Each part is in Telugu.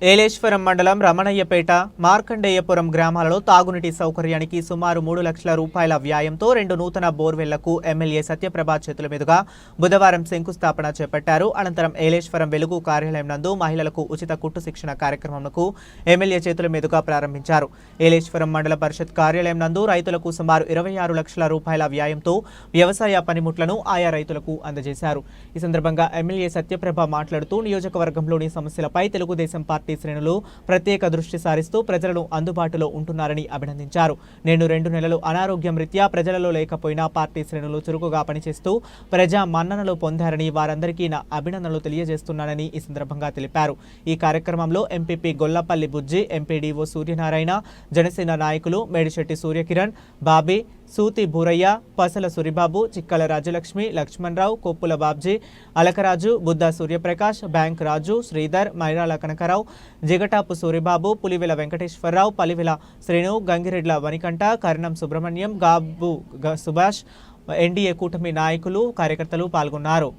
ఏలేశ్వరం మండలం రమణయ్యపేట మార్కండేయపురం గ్రామాలలో తాగునీటి సౌకర్యానికి సుమారు మూడు లక్షల రూపాయల వ్యాయంతో రెండు నూతన బోర్వెళ్ళకు ఎమ్మెల్యే సత్యప్రభ చేతుల మీదుగా బుధవారం శంకుస్థాపన చేపట్టారు. అనంతరం ఏలేశ్వరం వెలుగు కార్యాలయం నందు మహిళలకు ఉచిత కుట్టు శిక్షణ కార్యక్రమంకు ఎమ్మెల్యే చేతుల మీదుగా ప్రారంభించారు. ఏలేశ్వరం మండల పరిషత్ కార్యాలయం నందు రైతులకు సుమారు ఇరవై ఆరు లక్షల రూపాయల వ్యాయంతో వ్యవసాయ పనిముట్లను ఆయా రైతులకు అందజేశారు. ఈ సందర్భంగా ఎమ్మెల్యే సత్యప్రభ మాట్లాడుతూ నియోజకవర్గంలోని సమస్యలపై తెలుగుదేశం పార్టీ పార్టీ శ్రేణులు ప్రత్యేక దృష్టి సారిస్తూ ప్రజలను అందుబాటులో ఉంటున్నారని అభినందించారు. నేను రెండు నెలలు అనారోగ్యం రీత్యా ప్రజలలో లేకపోయినా పార్టీ శ్రేణులు చురుకుగా పనిచేస్తూ ప్రజా మన్ననలు పొందారని వారందరికీ నా అభినందనలు తెలియజేస్తున్నానని ఈ సందర్భంగా తెలిపారు. ఈ కార్యక్రమంలో ఎంపీపీ గొల్లపల్లి బుజ్జి ఎంపీడీఓ సూర్యనారాయణ జనసేన నాయకులు మేడిశెట్టి సూర్యకిరణ్ బాబీ సూతి భూరయ్య పసల సూరిబాబు చిక్కల రాజలక్ష్మి లక్ష్మణరావు కొప్పుల బాబ్జీ అలకరాజు బుద్ధ సూర్యప్రకాష్ బ్యాంక్ రాజు శ్రీధర్ మైరాల కనకరావు జిగటాపు సూరిబాబు పులివెల వెంకటేశ్వరరావు పలివెల శ్రేణు గంగిరెడ్ల వనికంట కరణం సుబ్రహ్మణ్యం గాబు గ- సుభాష్ ఎన్డీఏ కూటమి నాయకులు కార్యకర్తలు పాల్గొన్నారు.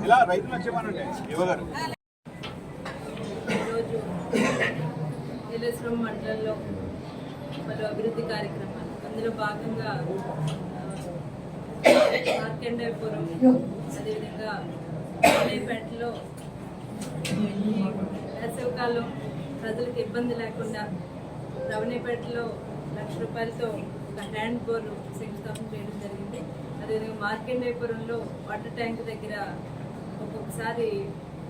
ఇలా రైతులు వచ్చేవానండి యువగారు ఈరోజు నీలేశ్వరం మండలంలో పలు అభివృద్ధి కార్యక్రమాలు. అందులో భాగంగా ఆ, అదేవిధంగా పూణేపేటలో వేసవికాలం ప్రజలకు ఇబ్బంది లేకుండా రవణేపేటలో లక్ష రూపాయలతో ఒక హ్యాండ్ బోర్ శంకుస్థాపన చేయడం జరిగింది. అదేవిధంగా మార్కెండేపురంలో వాటర్ ట్యాంక్ దగ్గర ఒక్కొక్కసారి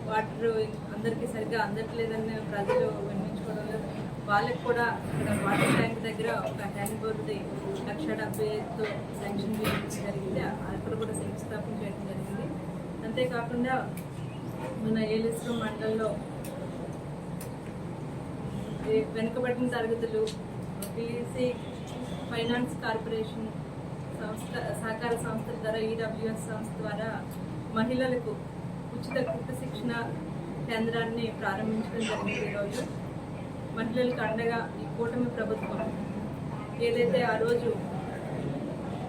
వాటర్ అందరికీ సరిగ్గా అందట్లేదని ప్రజలు వినిపించుకోవడం వాళ్ళకి కూడా ఇక్కడ వాటర్ ట్యాంక్ దగ్గర ఒక హ్యాండ్ బోర్ది లక్ష డెబ్బై ఐదుతో శాంక్షన్ చేయడం జరిగింది. అక్కడ కూడా శంకుస్థాపన చేయడం జరిగింది. అంతేకాకుండా మన ఏలేశ్వరం మండలంలో ఈ వెనుకబడిన తరగతులు పిసి ఫైనాన్స్ కార్పొరేషన్ సంస్థ సహకార సంస్థల ద్వారా ఈడబ్ల్యూఎస్ సంస్థ ద్వారా మహిళలకు ఉచిత కుట్టు శిక్షణ కేంద్రాన్ని ప్రారంభించడం జరిగింది ఈరోజు. మహిళలకు అండగా ఈ కూటమి ప్రభుత్వం. ఏదైతే ఆ రోజు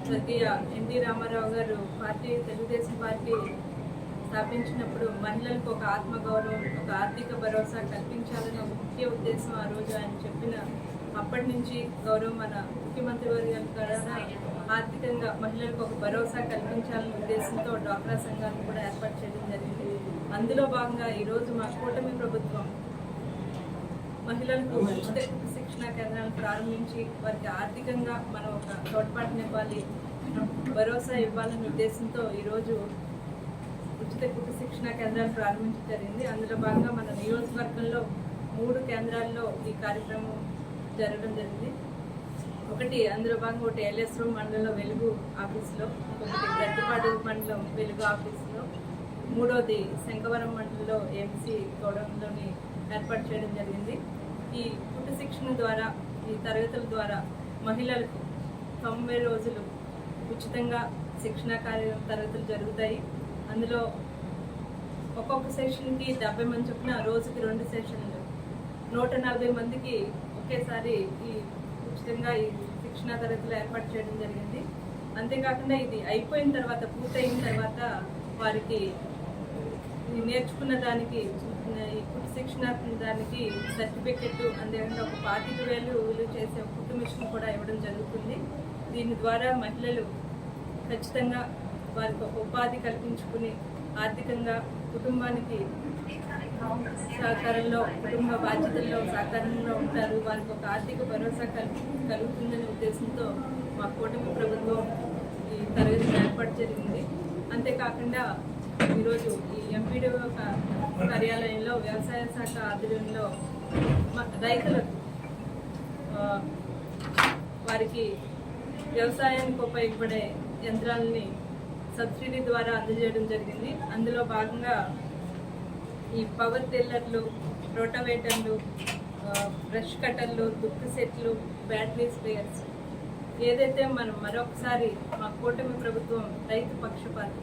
స్వర్గీయ ఎన్టీ రామారావు గారు పార్టీ తెలుగుదేశం పార్టీ స్థాపించినప్పుడు మహిళలకు ఒక ఆత్మగౌరవం ఒక ఆర్థిక భరోసా కల్పించాలని ఒక ముఖ్య ఉద్దేశం ఆ రోజు ఆయన చెప్పిన అప్పటి నుంచి గౌరవం మన ముఖ్యమంత్రి వారి గారు ఆర్థికంగా మహిళలకు ఒక భరోసా కల్పించాలనే ఉద్దేశంతో డ్వాక్రా సంఘాన్ని కూడా ఏర్పాటు చేయడం జరిగింది. అందులో భాగంగా ఈరోజు మా కూటమి ప్రభుత్వం మహిళలకు ఉచిత శిక్షణ కేంద్రాలను ప్రారంభించి వారికి ఆర్థికంగా మనం ఒక తోడ్పాటునివ్వాలి భరోసా ఇవ్వాలనే ఉద్దేశంతో ఈరోజు ఉచిత కుటుంబ శిక్షణ కేంద్రాలు ప్రారంభించడం జరిగింది. అందులో భాగంగా మన నియోజకవర్గంలో మూడు కేంద్రాల్లో ఈ కార్యక్రమం జరగడం జరిగింది. ఒకటి అందులో భాగంగా ఒకటి రూమ్ మండలం వెలుగు ఆఫీస్లో ఒకటి గద్దపాడు మండలం వెలుగు ఆఫీస్లో మూడోది శంకవరం మండలంలో ఎంసీ గౌడంలోని ఏర్పాటు చేయడం జరిగింది. ఈ పుట్టు శిక్షణ ద్వారా ఈ తరగతుల ద్వారా మహిళలకు తొంభై రోజులు ఉచితంగా శిక్షణా కార్య తరగతులు జరుగుతాయి. అందులో ఒక్కొక్క సెషన్కి డెబ్బై మంది చొప్పున రోజుకి రెండు సెషన్లు. నూట నలభై మందికి ఒకేసారి ఈ ఉచితంగా ఈ శిక్షణా తరగతులు ఏర్పాటు చేయడం జరిగింది. అంతేకాకుండా ఇది అయిపోయిన తర్వాత పూర్తయిన తర్వాత వారికి నేర్చుకున్న దానికి ఇప్పుడు కుట్టు శిక్షణ దానికి సర్టిఫికెట్ అంతేకాకుండా ఒక పాతిక వేలు విలువ చేసే ఒక కుట్టు మిషన్ కూడా ఇవ్వడం జరుగుతుంది. దీని ద్వారా మహిళలు ఖచ్చితంగా వారికి ఒక ఉపాధి కల్పించుకుని ఆర్థికంగా కుటుంబానికి సహకారంలో కుటుంబ బాధ్యతల్లో సహకారంలో ఉంటారు. వారికి ఒక ఆర్థిక భరోసా కల్ కలుగుతుందనే ఉద్దేశంతో మా కూటమి ప్రభుత్వం ఈ తరగతి ఏర్పాటు జరిగింది. అంతేకాకుండా ఈరోజు ఈ ఎంపీడీ కార్యాలయంలో వ్యవసాయ శాఖ ఆధ్వర్యంలో రైతులకు వారికి వ్యవసాయానికి ఉపయోగపడే యంత్రాలని సబ్సిడీ ద్వారా అందజేయడం జరిగింది. అందులో భాగంగా ఈ పవర్ టిల్లర్లు రోటవేటర్లు బ్రష్ కట్టర్లు దుక్కు సెట్లు బ్యాటరీ స్ప్రేయర్స్ ఏదైతే మనం మరొకసారి మా కూటమి ప్రభుత్వం రైతు పక్షపాతం